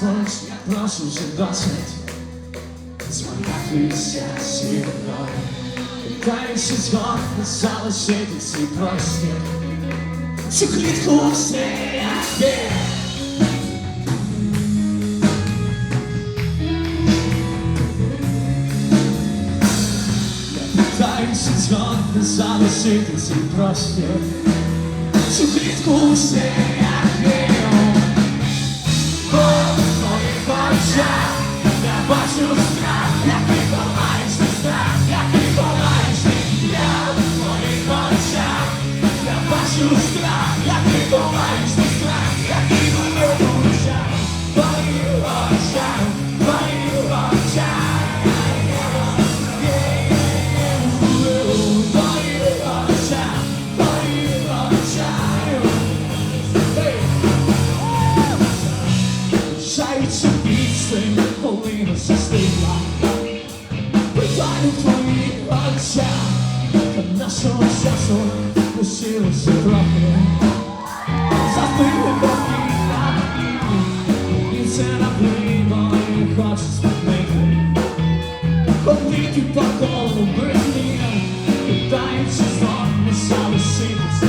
прошу вже досить Змагатися зі мною Питаюся згодно залишити цей простір. Цю клітку все як є Я питаюся згодно залишити цей простір. Цю клітку все нашого часу лишилося трохи Застигли поки І це напливо і хочу спинити Ходити по колу брехні Питаючи знову залишитися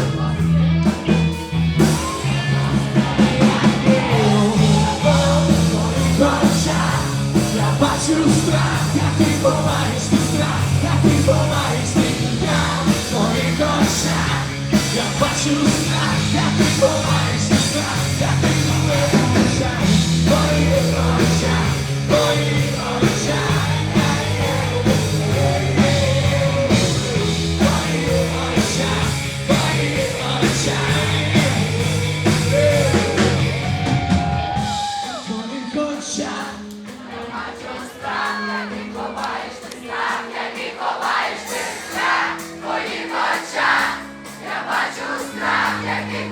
Я бачу страх, який ховаєш ти страх, який ховаєш